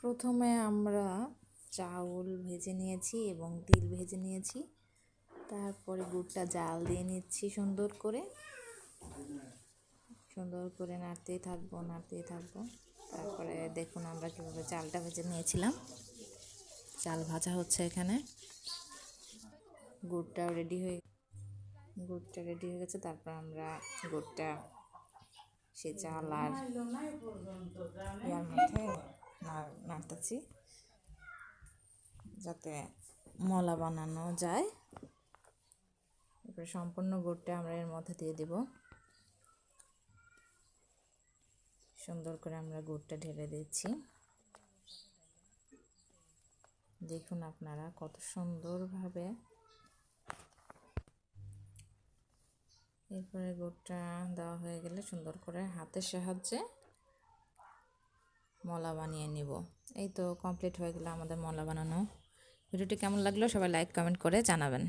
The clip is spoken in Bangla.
প্রথমে আমরা চাউল ভেজে নিয়েছি এবং তিল ভেজে নিয়েছি। তারপরে গুড়টা জাল দিয়ে নিচ্ছি সুন্দর করে। সুন্দর করে নাড়তেই থাকব নাড়তেই থাকব। তারপরে দেখুন আমরা কীভাবে চালটা ভেজে নিয়েছিলাম। চাল ভাজা হচ্ছে এখানে। গুড়টাও রেডি হয়ে গুড়টা রেডি হয়ে গেছে। তারপর আমরা গুড়টা, সে চাল আর মধ্যে নাড়তেছি। যাতে মলা বানানো যায়। এরপরে সম্পূর্ণ গুড়টা আমরা এর মধ্যে দিয়ে দিব। সুন্দর করে আমরা গুড়টা ঢেলে দিচ্ছি। দেখুন আপনারা কত সুন্দরভাবে। এরপরে গুড়টা দেওয়া হয়ে গেলে সুন্দর করে হাতের সাহায্যে মলা বানিয়ে নিব। এই তো কমপ্লিট হয়ে গেল আমাদের মলা বানানো। ভিডিওটি কেমন লাগল সবাই লাইক কমেন্ট করে জানাবেন।